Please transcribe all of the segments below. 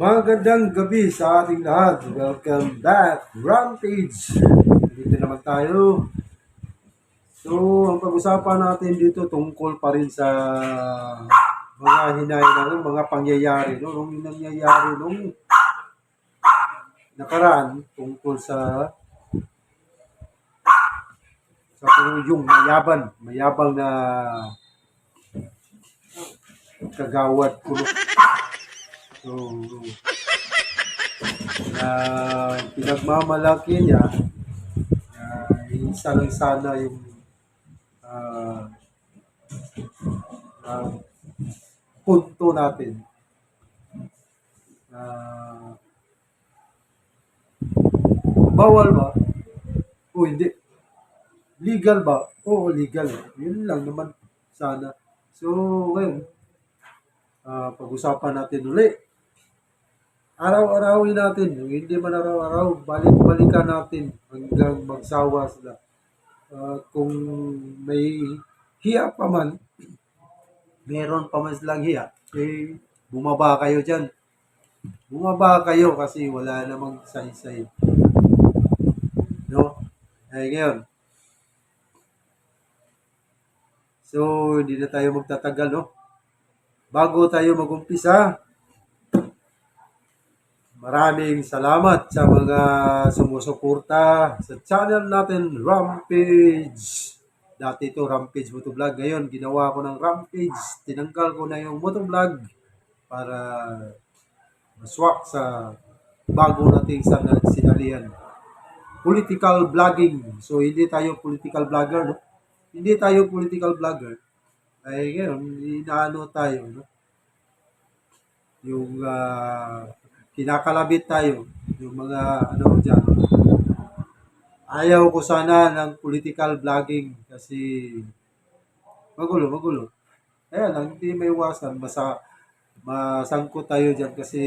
Magandang gabi sa ating lahat. Welcome back, Rampage. Dito naman tayo. So, ang pag-usapan natin dito tungkol pa rin sa mga hinahinalang mga pangyayari. No? Nung nangyayari nung nakaraan tungkol sa sa yung mayaban, mayabang na kagawad kulo. So, na pinagmamalaki niya na isa lang sana yung ah, ah, punto natin na bawal ba? O hindi. Legal ba? Oo, legal. Yun lang naman sana. So, ngayon, ah, pag-usapan natin uli. Araw-arawin natin. Hindi man araw-araw, balik-balikan natin hanggang magsawa sila. Ah, kung may hiya pa man, meron pa man silang hiya, eh, bumaba kayo dyan. Bumaba kayo kasi wala namang say-say. No? Eh, ngayon. So, hindi na tayo magtatagal, no? Bago tayo magumpisa, maraming salamat sa mga sumusuporta sa channel natin, Rampage. Dati ito, Rampage Motovlog. Ngayon, ginawa ko ng Rampage. Tinanggal ko na yung Motovlog para maswak sa bago nating sinalihan. Political vlogging. So, hindi tayo political vlogger, no? Hindi tayo political vlogger. Ay, ngayon, inaano tayo, no? Yung ah, kinakalabit tayo, yung mga ano dyan. Ayaw ko sana ng political vlogging kasi magulo, magulo. Kaya lang, hindi may iwasan. Masa, masangkot tayo dyan kasi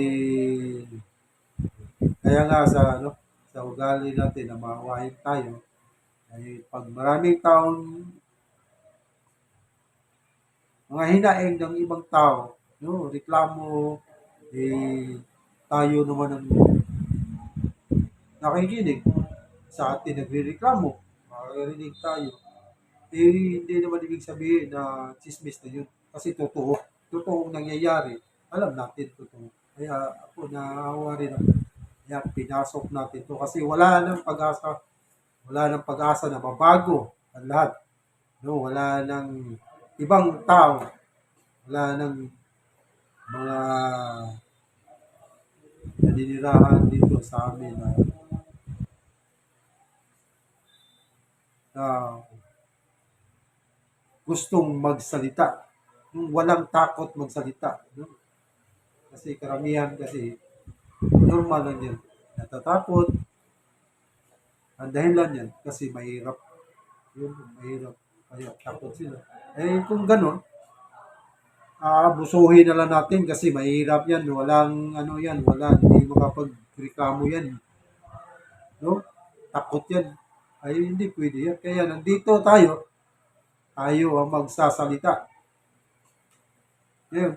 kaya nga sa ano sa ugali natin na maawain tayo ay pag maraming taong mga hinaing ng ibang tao, no, reklamo, eh, tayo naman ang nakikinig sa atin nagre-reklamo, makakarinig tayo. Eh, hindi naman ibig sabihin na chismis na yun. Kasi totoo. Totoong nangyayari. Alam natin totoo. Kaya ako naawa rin ako. Kaya pinasok natin to kasi wala nang pag-asa. Wala nang pag-asa na mabago ang lahat. No, wala nang ibang tao. Wala nang mga naninirahan dito sa amin na na gustong magsalita. Yung walang takot magsalita. No? Kasi karamihan kasi normal lang yan. Natatakot. Ang dahilan yan kasi mahirap. Yun, mahirap. Kaya takot sila. Eh kung ganun, aabusuhin na lang natin kasi mahirap yan. Walang ano yan, wala. Hindi makapagreklamo yan. No? Takot yan. Ay hindi pwede yan. Kaya nandito tayo, tayo ang magsasalita. Ngayon,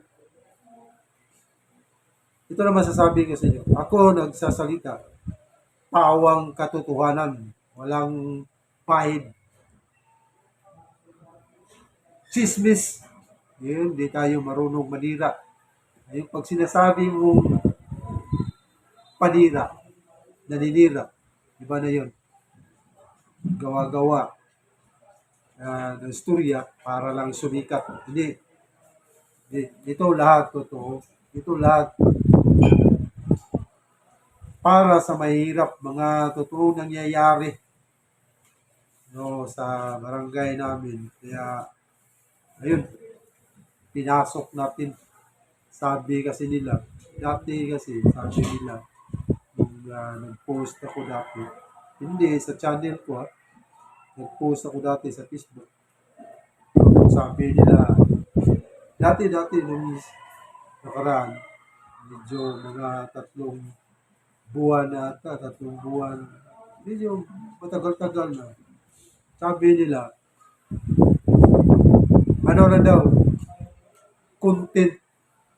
ito naman sasabi ko sa inyo. Ako nagsasalita. Pawang katotohanan. Walang pahid. Chismis. Yun, di tayo marunong manira. Yung pag sinasabi mong panira, naninira, iba na yun. Gawa-gawa ah, ng storya para lang sumikat. Hindi. Ito lahat totoo. Ito lahat para sa mahirap mga totoong nangyayari no sa barangay namin kaya ayun pinasok natin sabi kasi nila dati kasi sabi nila nung ah, nag-post ako dati hindi sa channel ko ha nag-post ako dati sa Facebook sabi nila dati dati nung nakaraan medyo mga tatlong buwan na ata, tatlong buwan. Medyo matagal-tagal na. Sabi nila, ano na daw, content.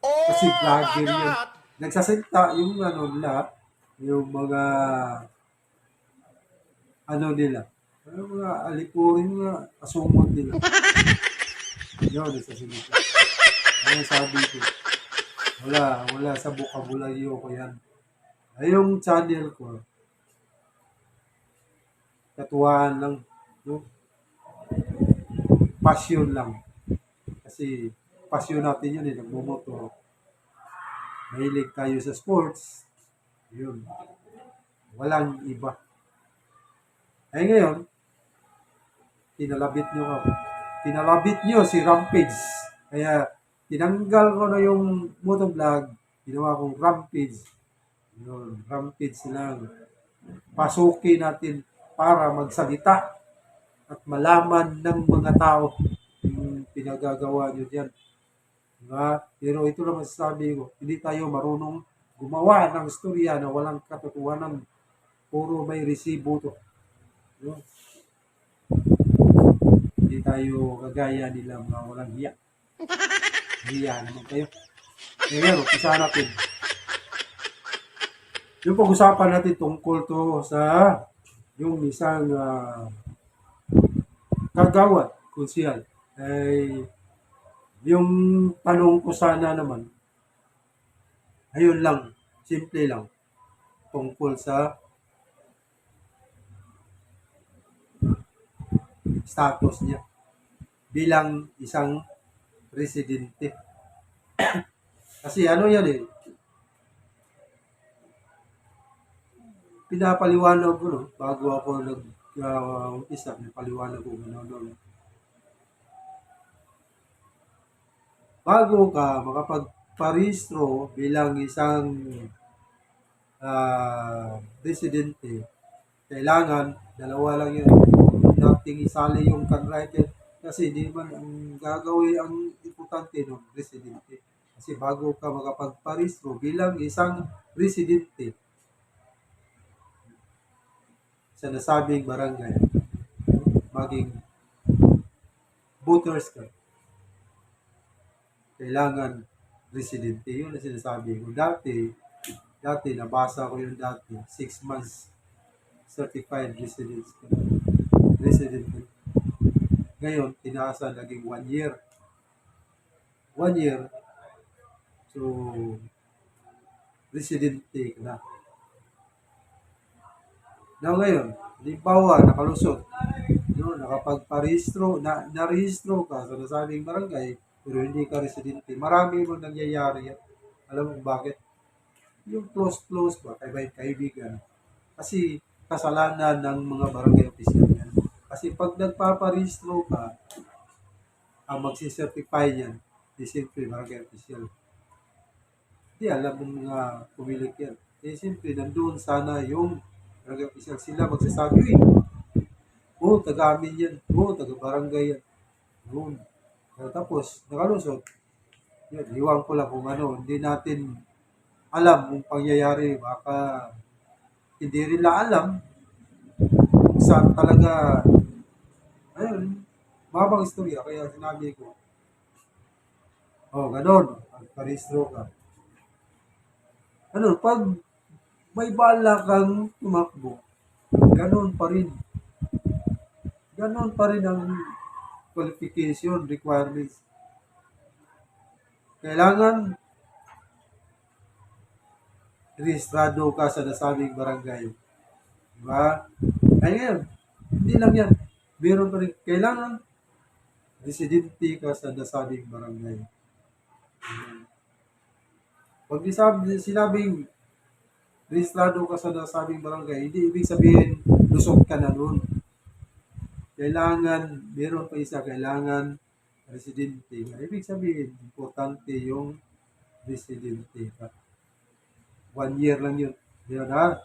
Kasi vlogger yan. nagsasalita yung ano nila, yung mga ano nila, yung mga alipurin, mga asumot nila. Yun, nagsasalita. Ano sabi ko? Wala, wala sa bukabularyo ko yan. Ay, yung channel ko, katuwaan lang, no? Passion lang. Kasi, passion natin yun eh, nagmumotor. Mahilig tayo sa sports. Yun. Walang iba. Eh ngayon, tinalabit nyo ako. Tinalabit nyo si Rampage. Kaya, tinanggal ko na yung motovlog, ginawa kong Rampage. Yun, Rampage lang. Pasukin natin para magsalita at malaman ng mga tao yung pinagagawa nyo dyan. Diba? Pero ito lang masasabi ko, hindi tayo marunong gumawa ng istorya na walang katotohanan. Puro may resibo to. Yun. Hindi tayo kagaya nila mga walang hiya. Hiya naman kayo. Eh ngayon, umpisa natin. Yung pag-usapan natin tungkol to sa yung isang ah, kagawad, kunsihal, ay yung tanong ko sana naman, ayun lang, simple lang, tungkol sa status niya bilang isang residente. Kasi ano yan eh, pinapaliwanag ko no, bago ako nag uh, umpisa, pinapaliwanag ko ano, ano, bago ka makapagparehistro bilang isang ah, residente, kailangan dalawa lang yun. Nating isali yung handwritten kasi hindi man ang gagawin ang importante ng residente. Kasi bago ka makapagparehistro bilang isang residente sa nasabing barangay, maging voters ka kailangan residente. Yun ang sinasabi ko. Dati, dati, nabasa ko yung dati, six months certified residence. Resident. Ngayon, tinasa naging one year. One year. So, residente ka na. Now ngayon, halimbawa, nakalusot, no, nakapagparehistro, na, narehistro ka sa nasabing barangay, pero hindi ka residente. Marami mo nangyayari yan. Alam mo bakit? Yung close-close ba, kay kaibigan. Kasi kasalanan ng mga barangay official yan. Kasi pag nagpaparehistro ka, ang magsicertify yan, di siyempre barangay official. Hindi alam ng mga pumilik yan. Eh siyempre, nandun sana yung barangay official. Sila magsasabi, eh, oh, taga-amin yan. Oh, taga-barangay yan. Yun. Tapos, nakalusot. Yun, iwan ko lang kung ano. Hindi natin alam kung pangyayari. Baka hindi rin lang alam kung saan talaga ayun, mabang istorya. Kaya sinabi ko, oh, ganon. Pagparehistro ka. Ano, pag may bala kang tumakbo, ganon pa rin. Ganon pa rin ang qualification requirements. Kailangan rehistrado ka sa nasabing barangay. Diba? Ayun, hindi lang yan. Meron pa rin, kailangan residente ka sa nasabing barangay. Pag sinabi, sinabing rehistrado ka sa nasabing barangay, hindi ibig sabihin lusot ka na nun kailangan, meron pa isa, kailangan residente. Ibig sabihin, importante yung residente. One year lang yun. Yun ha?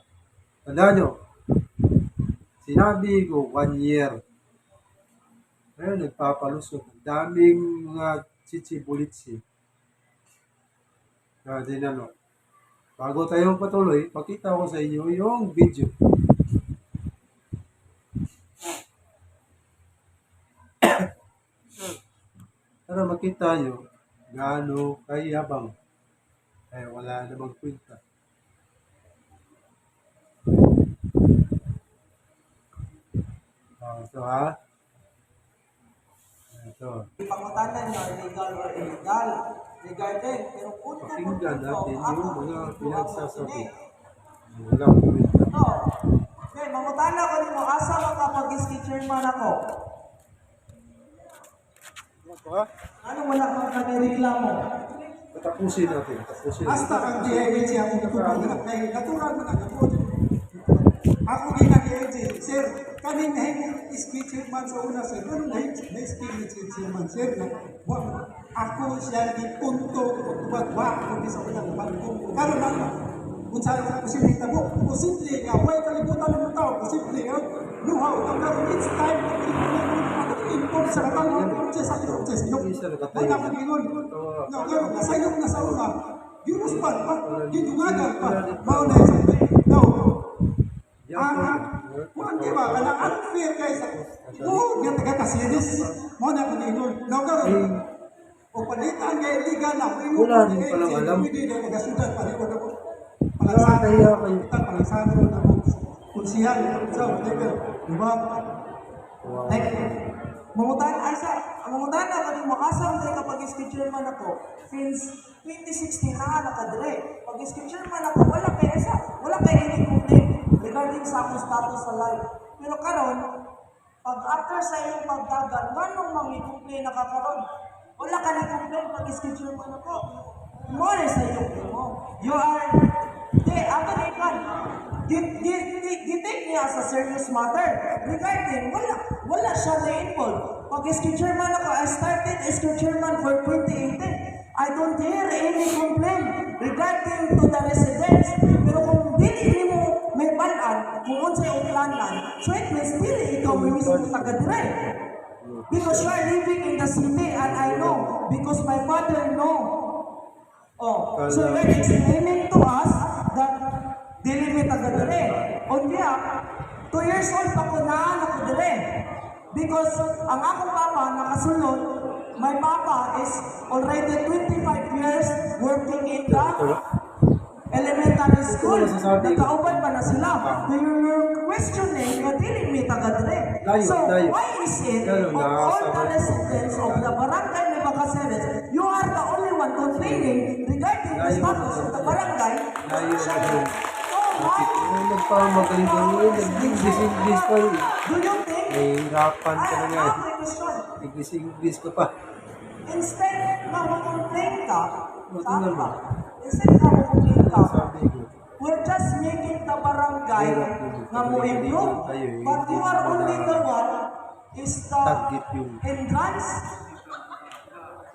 Tandaan nyo, sinabi ko, one year. Ngayon, nagpapalusot. Daming mga chichibulitsi. Na din ano. Bago tayo patuloy, pakita ko sa inyo yung video. Para makita nyo gaano kayabang Eh, wala namang kwenta. Oh, ito ha. Ito. Pangutanan niya, illegal or illegal. Regarding, pero kung Pakinggan natin yung mga pinagsasabi. Walang kwenta. No. Okay, mangutana ko nimo asa mo ka mag-chairman ako. Ano wala kang kanireklamo? Tapusin natin. Tapusin Basta ang DILG ako katulad na kay natural mo na katulad. Ako din ang DILG. Sir, kami na speech chairman sa una sir. Ganun na na speech chairman sir. Na, wa, ako siya di punto tubag wa ako di sa una naman kung karon saan ako posible tabo. Posible nga, way kalibutan ng tao. Posible nga, luhaw. Ang karon it's time to inform sa katang process sa process. Yung, wala ka gingon. No, karon nasayok na sa una. Yunus pa, pa, gidugagan pa. Mao na sa No. Yan po. Ah, kuan di ba kana unfair sa Oo, nga taga Casinos. Mao na ko gingon. No, karon. O palitan kay liga na. Wala din palang alam. Hindi na magasudan pa rin ko. Wala, nahiya kayo. Kita palansano na ko. Kunsihan, sa whatever. Diba? Wow. Mangutan ay sa mangutan na asa mo kay kapag chairman ako since 2016 na nakadre. Pag chairman ako wala kay asa, wala kay any complaint regarding sa akong status sa life. Pero karon pag after sa iyong pagdagan, nganong mga complain nakakaroon? Wala ka ni complain pag chairman ako. Mo na sa iyo mo. You are Di, ato na ikan. Gitake niya sa serious matter. Regarding, wala, wala siya na-involve. Pag SQ chairman ako, I started SQ chairman for 2018. I don't hear any complaint regarding to the residents. Pero kung dili ni mo may balan, kung unsay uplanan, so it means dili ikaw may mismo taga-dire. Because you are living in the city and I know, because my father know. Oh, so you're explaining to us that dili mi taga dire. O kaya, two years old pa ko na ako dire. Because ang akong papa nakasulod, my papa is already 25 years working in the elementary school. Nagkauban pa na sila. So you're questioning nga dili mi taga dire. Layo, So layo. why is it of na all the residents of the barangay Nueva Caceres, you are the only one complaining regarding the Layo status na. of the barangay. Layo na nagpamagaling ko yun, nag-English-English pa? Nahihirapan ka na nga. English-English ka pa. Instead na mag-complain ka, tama naman? Instead na mag-complain ka, ko, we're just making the barangay na mo improve. But you are only the one is the hindrance.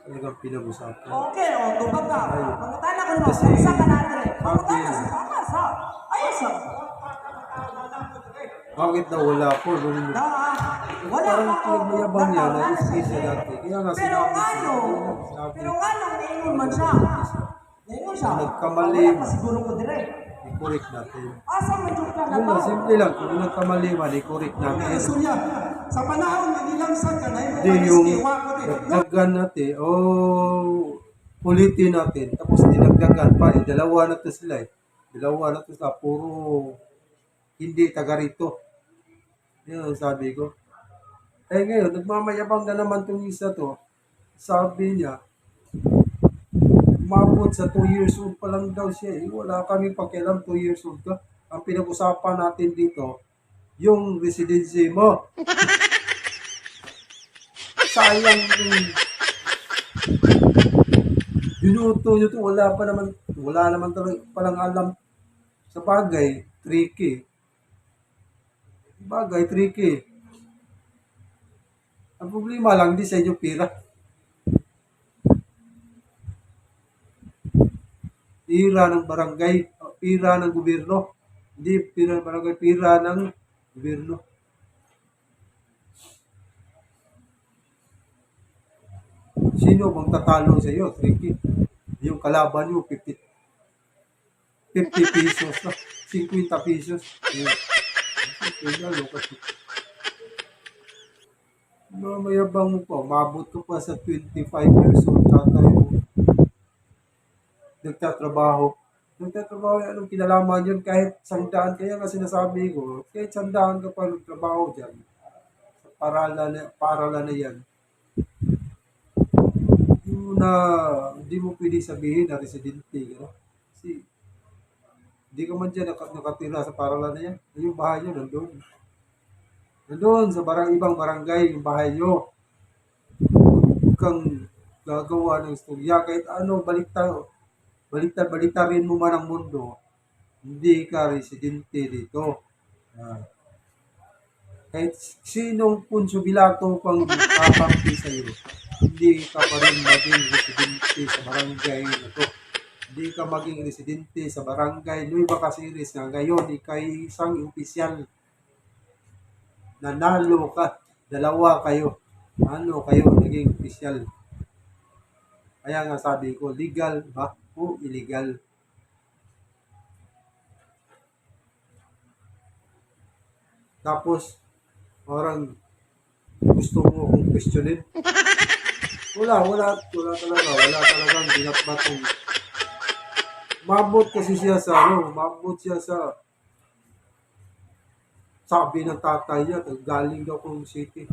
talagang pinag-usapan. Okay, o, tubag ka. Mangutana ko mo, Kasi- isa ka sa tama sa. Ayos sa. Bakit na wala po? Nung Na, wala Parang pa ako. pinagmayabang niya na Wala iskis siya. na dati. Kaya nga Pero sinabi ano? Pero ano, naingon man siya. Naingon siya. Nagkamali. Wala pa siguro ko dire. i-correct natin. Asa man yung ka na lang, simple lang. Kung nagkamali man, i-correct natin. Surya, sa panahon na nilang sa kanay, Hindi yung dagdagan natin, o ulitin natin. Tapos dinagdagan pa, eh, dalawa na to sila eh. Dalawa na to sila, puro hindi taga rito. Yun ang sabi ko. Eh ngayon, nagmamayabang na naman tong isa to. Sabi niya, umabot sa 2 years old pa lang daw siya. Eh, wala kami pakialam 2 years old ka. Ang pinag-usapan natin dito, yung residency mo. Sayang yung Binuto nyo to, wala pa naman, wala naman talaga palang alam sa bagay, tricky. Bagay, tricky. Ang problema lang, di sa inyo pira. Pira ng barangay, pira ng gobyerno. Hindi pira ng barangay, pira ng gobyerno. Sino bang tatalo sa iyo, Tricky? Yung kalaban nyo, 50, 50 pesos na. 50 pesos. Yun. Kaya kasi. No, mayabang mo pa. Mabot ko pa sa 25 years old tatay mo. nagtatrabaho. Nagtatrabaho, anong kinalaman yun kahit sandaan. Kaya nga sinasabi ko, kahit sandaan ka pa nagtrabaho dyan, sa paralan na, paralan na yan, yung na hindi mo pwede sabihin na residente ka. no? Kasi hindi ka man dyan naka- nakatira sa paralan na yan. Yung bahay nyo nandun. Nandun sa barang ibang barangay yung bahay nyo. Huwag kang gagawa ng istorya kahit ano baliktad baliktad baliktarin mo man ang mundo hindi ka residente dito Ah. Kahit sinong punso bilato pang kakampi sa iyo hindi ka pa rin maging residente sa barangay na to. Hindi ka maging residente sa barangay Nueva Casiris na ngayon ikay isang opisyal. Nanalo ka dalawa kayo. Ano kayo naging opisyal? Kaya nga sabi ko, legal ba o illegal? Tapos, parang gusto mo akong questionin. Wala, wala, wala talaga, wala talagang binatbatong. Mabot kasi siya sa, ano, mabot siya sa sabi ng tatay niya, galing daw kong city.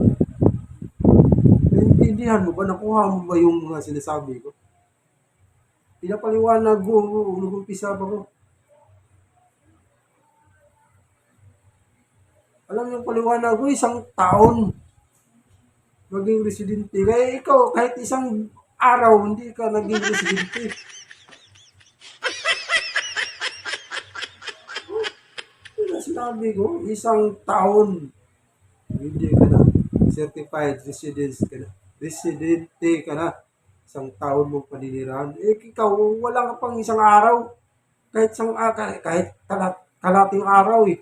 Naintindihan mo ba? Nakuha mo ba yung mga sinasabi ko? Pinapaliwanag ko, nag-umpisa pa ko. Paliwanag ko, isang taon maging residente. Kaya ikaw, kahit isang araw, hindi ka naging residente. Kaya sinabi ko, isang taon, hindi ka na certified residence ka na. Residente ka na. Isang taon mong paninirahan. Eh, ikaw, wala ka pang isang araw. Kahit isang, ah, kahit kalat, kalating araw eh.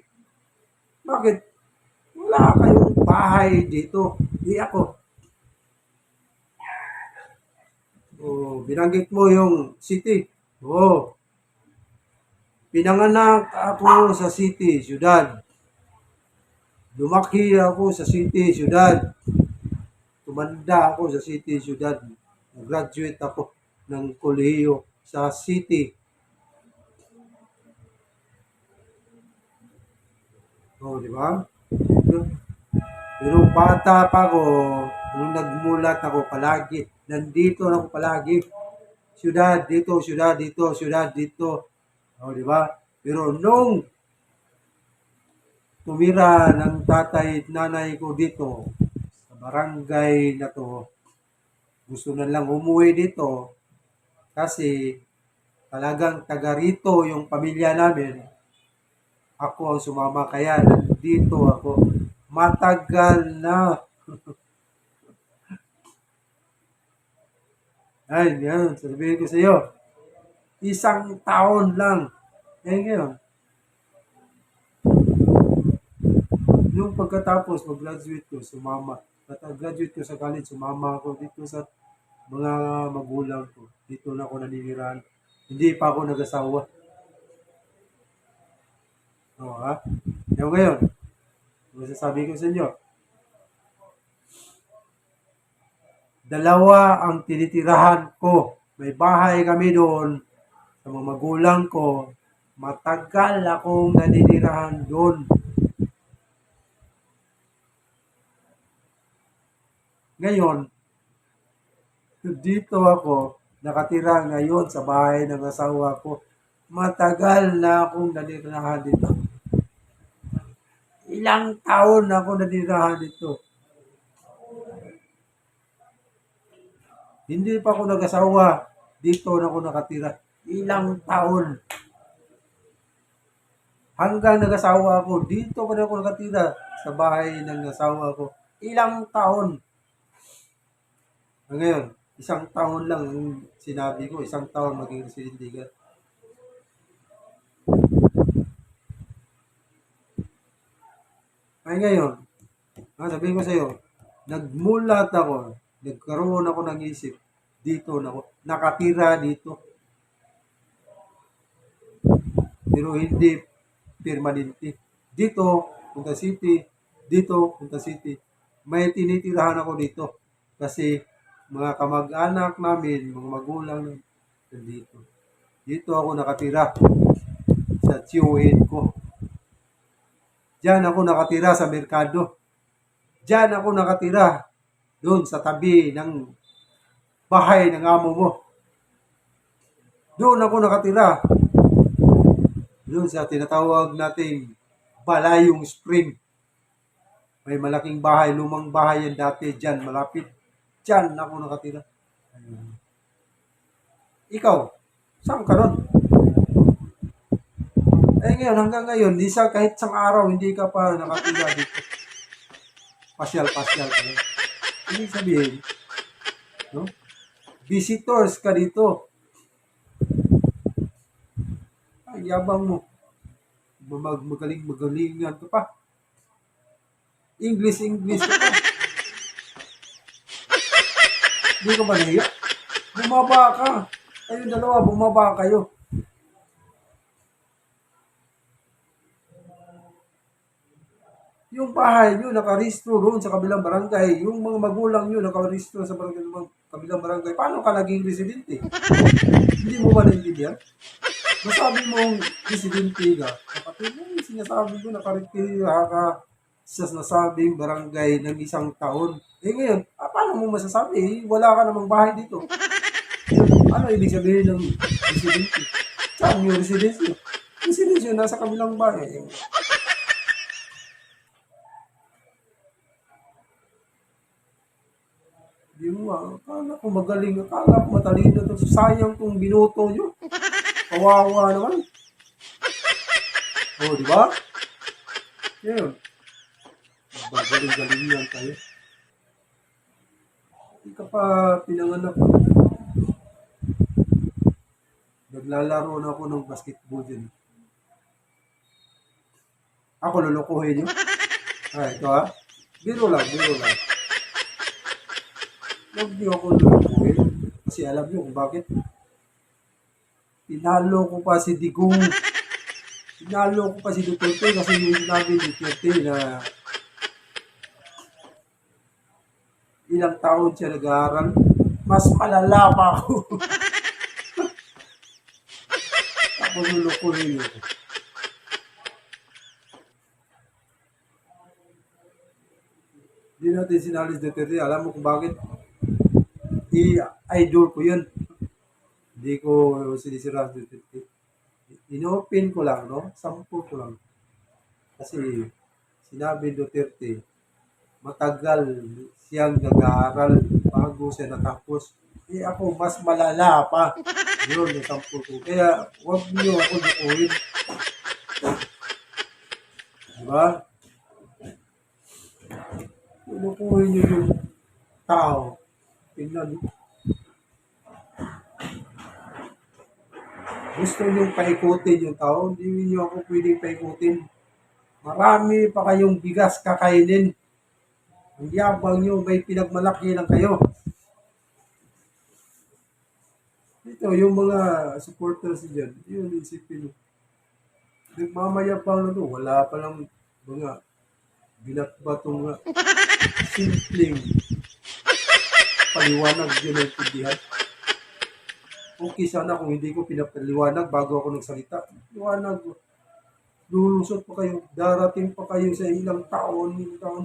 Bakit? Wala kayong bahay dito. Di ako. Oh, binanggit mo yung city. Oh. Pinanganak ako sa city, syudad. Lumaki ako sa city, syudad. Tumanda ako sa city, syudad. Graduate ako ng kolehiyo sa city. Oh, di ba? Pero bata pa ako, nung nagmulat ako palagi, nandito na ako palagi. Syudad, dito, syudad, dito, syudad, dito. Oh, di ba? Pero nung tumira ng tatay at nanay ko dito, sa barangay na to, gusto na lang umuwi dito kasi talagang taga rito yung pamilya namin. Ako ang sumama kaya nandito ako. Matagal na. Ay, yan. Sabihin ko sa iyo. Isang taon lang. Eh ngayon. Yung pagkatapos, mag-graduate ko, sumama. At graduate ko sa college, sumama ako dito sa mga magulang ko. Dito na ako naninirahan. Hindi pa ako nag-asawa. Oo, ha? Yung ngayon, masasabi ko sa inyo, dalawa ang tinitirahan ko. May bahay kami doon sa mga magulang ko. Matagal akong naninirahan doon. Ngayon, dito ako nakatira ngayon sa bahay ng asawa ko. Matagal na akong nanirahan dito. Ilang taon na ako nanirahan dito. Hindi pa ako nag-asawa. Dito na ako nakatira. Ilang taon. Hanggang nag-asawa ako, dito pa na ako nakatira sa bahay ng asawa ko. Ilang taon. Ngayon, isang taon lang ang sinabi ko, isang taon maging residente Ay ngayon, ah, sabihin ko sa iyo, nagmulat ako, nagkaroon ako ng isip, dito na ako, nakatira dito. Pero hindi permanente. Dito, Punta City, dito, Punta City. May tinitirahan ako dito. Kasi mga kamag-anak namin, mga magulang nandito. Dito ako nakatira sa tiyuhin ko. Diyan ako nakatira sa merkado. Diyan ako nakatira doon sa tabi ng bahay ng amo mo. Doon ako nakatira. Doon sa tinatawag nating Balayong Spring. May malaking bahay, lumang bahay yan dati dyan, malapit. Dyan ako nakatira. Ikaw, saan ka ron? Eh ngayon, hanggang ngayon, di sa kahit sang araw, hindi ka pa nakatira dito. Pasyal-pasyal ka lang. Ibig sabihin, no? Visitors ka dito. Ay, yabang mo. Mag magaling magalingan ka pa. English, English ka pa. Hindi ka ba nahiya? Bumaba ka. Kayong dalawa, bumaba kayo. Yung bahay nyo nakaristro roon sa kabilang barangay. Yung mga magulang nyo nakaristro sa barangay, kabilang barangay. Paano ka naging residente? Hindi mo ba naiintindihan? Masabi mong residente ka. Kapatid mo, yung sinasabi ko, nakaritira ka sa nasabing barangay ng isang taon. Eh ngayon, ah, paano mo masasabi? Eh, wala ka namang bahay dito. Ano ibig sabihin ng residente? Saan yung residensyo? Residensyo nasa kabilang bahay. Di mo ah, akala ko magaling, akala ko matalino to. Sayang kung binuto nyo. Kawawa naman. Oh, di ba? Yun. Magaling-galing yan tayo. Hindi ka pa pinanganak. Naglalaro na ako ng basketball din. Ako lulukuhin nyo. Ay, ito ha. Biro lang, biro lang. Huwag niyo ako lulukuhin. Kasi alam niyo kung bakit. Tinalo ko pa si Digong. Tinalo ko pa si Duterte kasi yung sinabi ni Duterte na ilang taon siya nag-aaral. Mas malala pa ako. ako lulukuhin niyo. Hindi natin sinalis Duterte. Alam mo kung bakit? I-idol ko yun. Hindi ko sinisira. Inopen ko lang, no? Sample ko lang. Kasi sinabi Duterte, matagal siyang nag-aaral bago siya natapos. Eh ako, mas malala pa. Yun, yung sample ko. Kaya, huwag niyo ako lukuhin. Diba? Lukuhin niyo yung tao. Tingnan niyo. Gusto niyo paikutin yung tao, hindi niyo ako pwedeng paikutin. Marami pa kayong bigas kakainin. Ang yabang niyo, may pinagmalaki lang kayo. Ito, yung mga supporters dyan, yun isipin nyo. Nagmamayabang na to, wala pa lang mga binatbatong nga simpleng paliwanag yun ang pindihan. Okay sana kung hindi ko pinapaliwanag bago ako nagsalita. Liwanag. Lulusot pa kayo. Darating pa kayo sa ilang taon, ilang taon.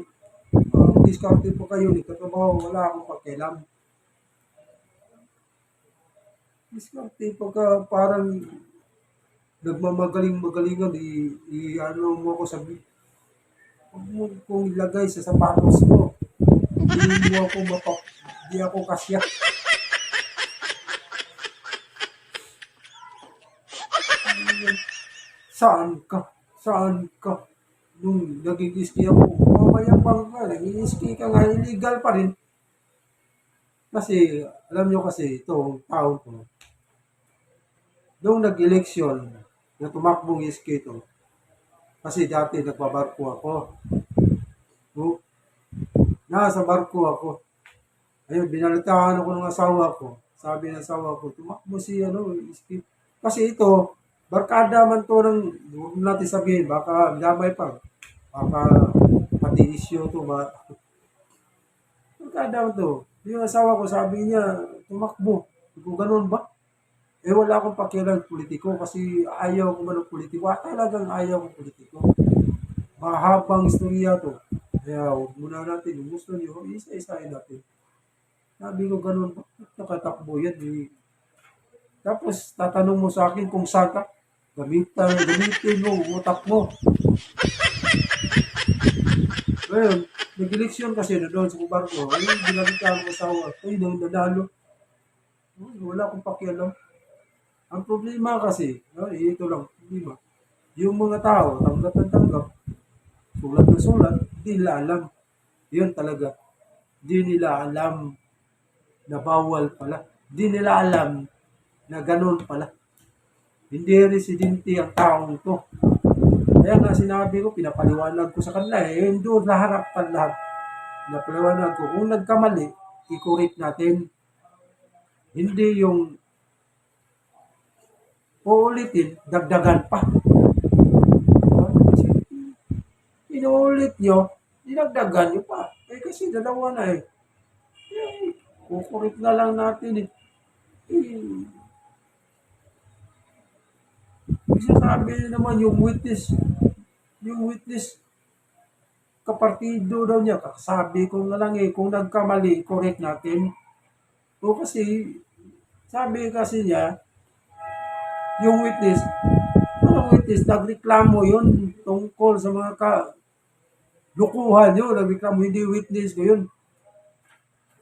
Uh, diskarte pa kayo. Nagtatrabaho. Wala akong pakialam. Diskarte pagka parang nagmamagaling-magalingan, i, i ano mo ako sabi, kong ilagay sa sapatos mo. Hindi ako mapap, hindi ako kasya. Saan ka? Saan ka? Nung naging iski ako, mamayabang ka, naging iski ka nga, illegal pa rin. Kasi, alam nyo kasi, itong taon ko, nung nag-eleksyon, na tumakbong iski ito, kasi dati nagbabarko ako. Nasa barko ako. Ayun, binalitaan ako ng asawa ko. Sabi ng asawa ko, tumakbo si ano, iski. Kasi ito, barkada man to ng, huwag natin sabihin, baka damay pa. Baka pati issue to ba. Barkada man to. Yung asawa ko, sabi niya, tumakbo. Kung ganun ba? Eh wala akong pakialam politiko kasi ayaw ko man ng politiko. Ah, talagang ayaw ko politiko. Mahabang istorya to. Kaya huwag muna natin, kung gusto nyo, isa-isahin natin. Sabi ko ganun, bakit nakatakbo yan? Eh, tapos tatanong mo sa akin kung saan ka, gamitan, gamitin mo, utak mo. Ngayon, nag-eleksyon kasi na doon sa Kubarko, ay ginamit ka ang asawa, ay nang nanalo. Wala akong pakialam. Ang problema kasi, ay, ito lang, problema. Yung mga tao, tanggap ng tanggap, sulat na sulat, di nila alam. Yun talaga. Di nila alam na bawal pala. Di nila alam na ganun pala. Hindi residente ang taong to. Kaya nga sinabi ko, pinapaliwanag ko sa kanila eh, yun doon naharap ka lahat. Pinapaliwanag ko, kung nagkamali, i-correct natin. Hindi yung uulitin, dagdagan pa. Inuulit nyo, dinagdagan nyo pa. Eh kasi dalawa na eh. Eh, kukurit na lang natin eh. Eh, kasi sabi naman yung witness, yung witness, kapartido daw niya, sabi ko na lang eh, kung nagkamali, correct natin. O kasi, sabi kasi niya, yung witness, ano witness, nagreklamo yun tungkol sa mga ka, lukuhan yun, nagreklamo, hindi witness ko yun.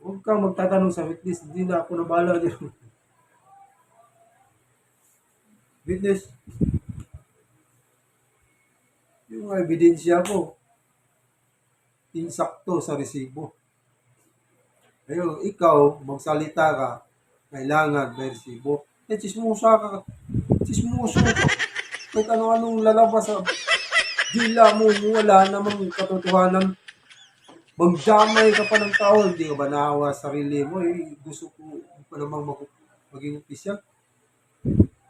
Huwag kang magtatanong sa witness, hindi na ako nabala yun. witness, yung ebidensya ko, insakto sa resibo. Ayun, ikaw, magsalita ka, kailangan may resibo. Eh, chismusa ka. Chismuso ka. Kahit ano-anong lalabas sa dila mo, wala namang katotohanan. Magdamay ka pa ng tao, hindi ka ba naawa sa sarili mo? Eh, gusto ko pa namang mag- maging opisyal.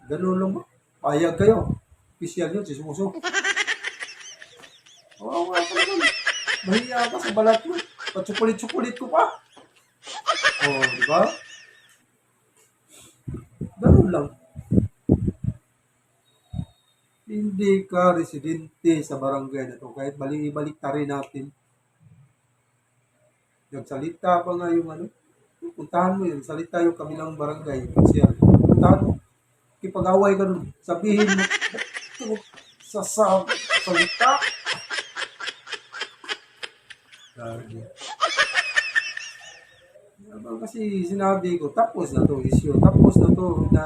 Ganun lang ba? Payag kayo. Opisyal yun, chismuso. Oo nga ka naman. Mahiya ka sa balat mo. Patsukulit-tsukulit ko pa. Oo, di ba? Ganun lang. Hindi ka residente sa barangay na to. Kahit balik-balik ta rin natin. Nagsalita pa nga yung ano. Puntahan mo yun. Salita yung kamilang barangay. Siya. Puntahan mo. Kipag-away ka nun. Sabihin mo. Sa sa salita. Habang kasi sinabi ko, tapos na to issue, tapos na to na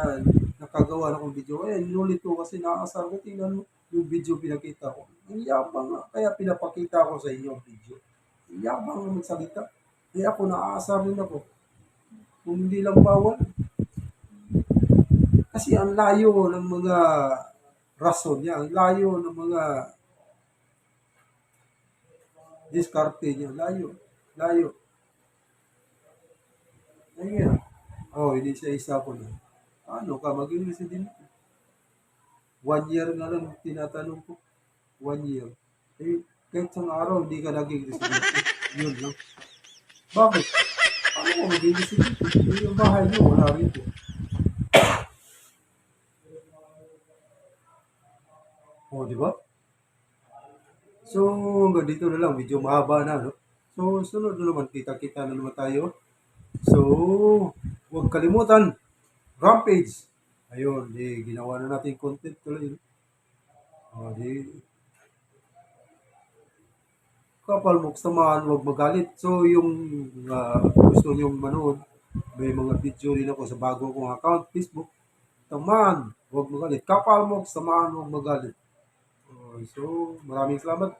nakagawa na akong video. Eh, inulit ko kasi nakasar ko, tingnan mo yung video pinakita ko. Ang yabang kaya pinapakita ko sa inyo ang video. Ang yabang nga magsalita. Kaya ako naaasar rin ako. Kung hindi lang bawal. Kasi ang layo ng mga rason niya, ang layo ng mga diskarte niya, layo, layo. Ayun. Oh, hindi siya isa ko na. Ano ka, maging resident? One year na lang tinatanong ko. One year. Eh, kahit sa araw, hindi ka naging resident. Yun lang. Bakit? Ano ko maging resident? Eh, yung bahay niyo, wala rito. Oh, di ba? So, hanggang dito na lang. Medyo mahaba na, no? So, sunod na naman. Kita-kita na naman tayo. So, huwag kalimutan. Rampage. Ayun, di, ginawa na natin content tuloy. Oh, di, kapal mo samahan, huwag magalit. So, yung ah, gusto nyong manood, may mga video rin ako sa bago kong account, Facebook. Taman, huwag magalit. Kapal mo samahan, huwag magalit. Oh, so, maraming salamat.